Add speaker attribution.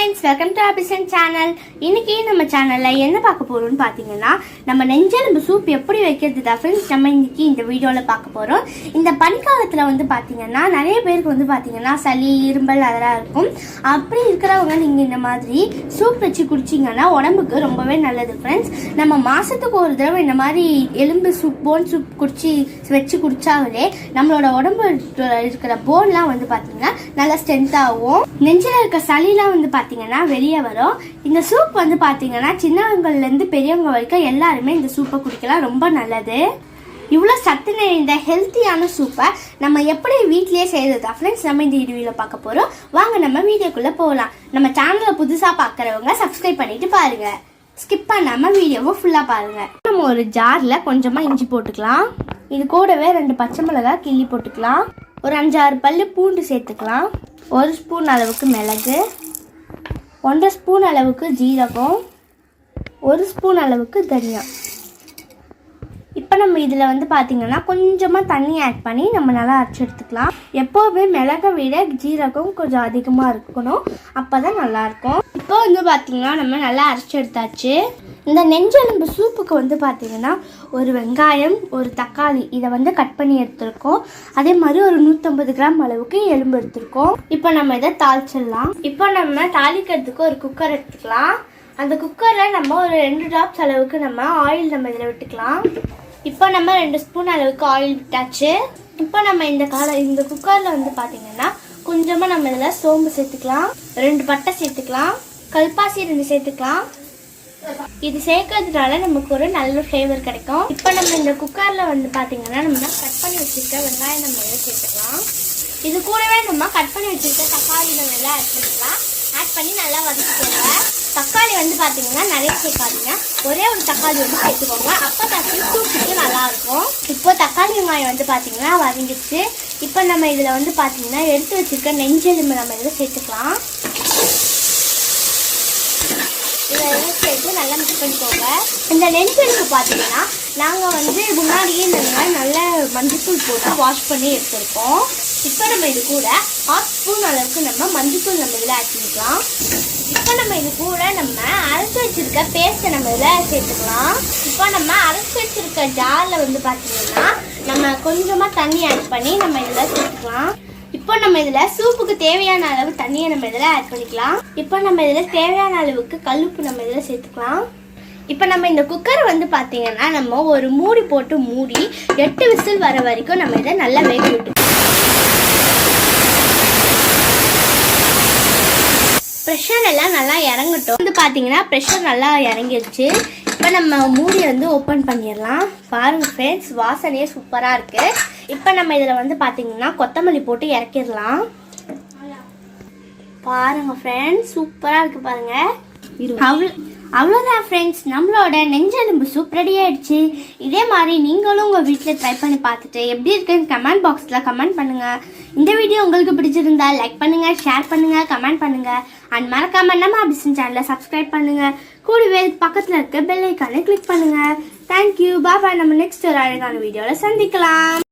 Speaker 1: Friends welcome to அபிசன் channel இன்னைக்கு நம்ம சேனல்ல என்ன பார்க்க போறோம்னு பார்த்தீங்கன்னா நம்ம நெஞ்செலும்பு சூப் எப்படி வைக்கிறது தான் ஃப்ரெண்ட்ஸ் நம்ம இன்னைக்கு இந்த வீடியோவில் பார்க்க போறோம். இந்த பனிக்காலத்தில் வந்து பார்த்தீங்கன்னா நிறைய பேருக்கு வந்து பார்த்தீங்கன்னா சளி இரும்பல் அதெல்லாம் இருக்கும். அப்படி இருக்கிறவங்க நீங்கள் இந்த மாதிரி சூப் வச்சு குடிச்சிங்கன்னா உடம்புக்கு ரொம்பவே நல்லது ஃப்ரெண்ட்ஸ் நம்ம மாசத்துக்கு ஒரு தடவை இந்த மாதிரி எலும்பு சூப் போன் சூப் குடிச்சு வச்சு குடிச்சாலே நம்மளோட உடம்பு இருக்கிற போன்லாம் வந்து பார்த்தீங்கன்னா நல்லா ஸ்ட்ரென்த் ஆகும். நெஞ்சில் இருக்க சளிலாம் வந்து பார்த்தீங்கன்னா பார்த்தீங்கன்னா வெளியே வரும். இந்த சூப் வந்து பார்த்தீங்கன்னா சின்னவங்கள்லேருந்து பெரியவங்க வரைக்கும் எல்லாருமே இந்த சூப்பை குடிக்கலாம். ரொம்ப நல்லது. இவ்வளோ சத்து நிறைந்த ஹெல்த்தியான சூப்பை நம்ம எப்படி வீட்டிலே செய்கிறது தான் ஃப்ரெண்ட்ஸ் நம்ம இந்த வீடியோவில் பார்க்க போகிறோம் வாங்க நம்ம வீடியோக்குள்ளே போகலாம். நம்ம சேனலை புதுசாக பார்க்குறவங்க சப்ஸ்கிரைப் பண்ணிட்டு பாருங்கள் ஸ்கிப் பண்ணாமல் வீடியோவை ஃபுல்லாக பாருங்கள் நம்ம ஒரு ஜாரில் கொஞ்சமாக இஞ்சி போட்டுக்கலாம். இது கூடவே ரெண்டு பச்சை மிளகாய் கிள்ளி போட்டுக்கலாம். ஒரு அஞ்சாறு பல்லு பூண்டு சேர்த்துக்கலாம். ஒரு ஸ்பூன் அளவுக்கு மிளகு. ஒன்றரை ஸ்பூன் அளவுக்கு ஜீரகம் ஒரு ஸ்பூன் அளவுக்கு தனியா. இப்போ நம்ம இதில் வந்து பார்த்தீங்கன்னா கொஞ்சமாக தண்ணி ஆட் பண்ணி நம்ம நல்லா அரைச்சி எடுத்துக்கலாம். எப்போவுமே மிளகை விட ஜீரகம் கொஞ்சம் அதிகமாக இருக்கணும். அப்போ தான் நல்லாயிருக்கும் இப்போ வந்து பார்த்தீங்கன்னா நம்ம நல்லா அரைச்சி எடுத்தாச்சு. இந்த நெஞ்செலும்பு சூப்புக்கு வந்து பார்த்தீங்கன்னா ஒரு வெங்காயம் ஒரு தக்காளி இதை வந்து கட் பண்ணி எடுத்திருக்கோம். அதே மாதிரி ஒரு நூற்றம்பது கிராம் அளவுக்கு எலும்பு எடுத்திருக்கோம். இப்போ நம்ம இதை தாளிச்சிடலாம். இப்போ நம்ம தாளிக்கிறதுக்கு ஒரு குக்கர் எடுத்துக்கலாம். அந்த குக்கரில் நம்ம ஒரு ரெண்டு ட்ராப்ஸ் அளவுக்கு நம்ம ஆயில் நம்ம இதில் விட்டுக்கலாம். இப்போ நம்ம ரெண்டு ஸ்பூன் அளவுக்கு ஆயில் விட்டாச்சு. இப்போ நம்ம இந்த கால இந்த குக்கரில் வந்து பார்த்தீங்கன்னா கொஞ்சமாக நம்ம இதில் சோம்பு சேர்த்துக்கலாம். ரெண்டு பட்டை சேர்த்துக்கலாம். கல்பாசி ரெண்டு சேர்த்துக்கலாம். இது சேர்க்கறதுனால நமக்கு ஒரு நல்ல ஃப்ளேவர் கிடைக்கும். இப்போ நம்ம இந்த குக்கரில் வந்து பார்த்தீங்கன்னா நம்ம கட் பண்ணி வச்சுருக்க வெங்காயம் நம்ம இதில் சேர்த்துக்கலாம். இது கூடவே நம்ம கட் பண்ணி வச்சுருக்க தக்காளி நம்ம எல்லாம் ஆட் பண்ணிக்கலாம். ஆட் பண்ணி நல்லா வதக்கிக்கோங்க. தக்காளி வந்து பார்த்தீங்கன்னா நிறைய சேர்க்காதீங்க. ஒரே ஒரு தக்காளி வந்து சேர்த்துக்கோங்க. அப்போ தக்காளி சூப்பிட்டு நல்லாயிருக்கும் இப்போ தக்காளி வெங்காயம் வந்து பார்த்தீங்கன்னா வதங்கிடுச்சு. இப்போ நம்ம இதில் வந்து பார்த்தீங்கன்னா எடுத்து வச்சிருக்க நெஞ்செலும்பு நம்ம இதில் சேர்த்துக்கலாம். இதெல்லாம் சேர்த்து நல்லா மிக்ஸ் பண்ணிக்கோங்க. இந்த நெஞ்சலுக்கு பார்த்தீங்கன்னா நாங்கள் வந்து முன்னாடியே இந்த மாதிரி நல்ல மஞ்சத்தூள் போட்டு வாஷ் பண்ணி எடுத்துருக்கோம். இப்போ நம்ம இது கூட ஹாஃப் ஸ்பூன் அளவுக்கு நம்ம மஞ்சத்தூள் நம்ம இதில் ஆட் பண்ணிக்கலாம். இப்போ நம்ம இது கூட நம்ம அரைச்சி வச்சிருக்க பேஸ்ட்டை நம்ம இதில் சேர்த்துக்கலாம். இப்போ நம்ம அரைச்சி வச்சிருக்க ஜாரில் வந்து பார்த்தீங்கன்னா நம்ம கொஞ்சமாக தண்ணி ஆட் பண்ணி நம்ம இதில் சேர்த்துக்கலாம். இப்போ நம்ம இதில் சூப்புக்கு தேவையான அளவு தண்ணியை நம்ம இதில் ஆட் பண்ணிக்கலாம். இப்போ நம்ம இதில் தேவையான அளவுக்கு கல்லுப்பு நம்ம இதில் சேர்த்துக்கலாம். இப்போ நம்ம இந்த குக்கரை வந்து பார்த்தீங்கன்னா நம்ம ஒரு மூடி போட்டு மூடி எட்டு விசில் வர வரைக்கும் நம்ம இதை நல்லா வேக விட்டு ப்ரெஷர் எல்லாம் நல்லா இறங்கட்டும். வந்து பார்த்தீங்கன்னா ப்ரெஷர் நல்லா இறங்கிடுச்சு. இப்போ நம்ம மூடியை வந்து ஓப்பன் பண்ணிடலாம். பாருங்கள் ஃப்ரெண்ட்ஸ் வாசனையே சூப்பராக இருக்குது இப்போ நம்ம இதில் வந்து பார்த்தீங்கன்னா கொத்தமல்லி போட்டு இறக்கிடலாம். பாருங்க ஃப்ரெண்ட்ஸ் சூப்பராக இருக்குது பாருங்க. அவ்வளோ அவ்வளோதான் ஃப்ரெண்ட்ஸ் நம்மளோட நெஞ்செலும்பு சூப் ரெடி ஆயிடுச்சு. இதே மாதிரி நீங்களும் உங்கள் வீட்டில் ட்ரை பண்ணி பார்த்துட்டு எப்படி இருக்குன்னு கமெண்ட் பாக்ஸில் கமெண்ட் பண்ணுங்கள் இந்த வீடியோ உங்களுக்கு பிடிச்சிருந்தா லைக் பண்ணுங்கள் ஷேர் பண்ணுங்கள் கமெண்ட் பண்ணுங்கள் அண்ட் மறக்காம நம்ம அபிசன் சேனலை சப்ஸ்கிரைப் பண்ணுங்கள் கூடவே பக்கத்தில் இருக்க பெல் ஐக்கானை கிளிக் பண்ணுங்கள் தேங்க்யூ பாபா நம்ம நெக்ஸ்ட் ஒரு அழகான வீடியோவில் சந்திக்கலாம்.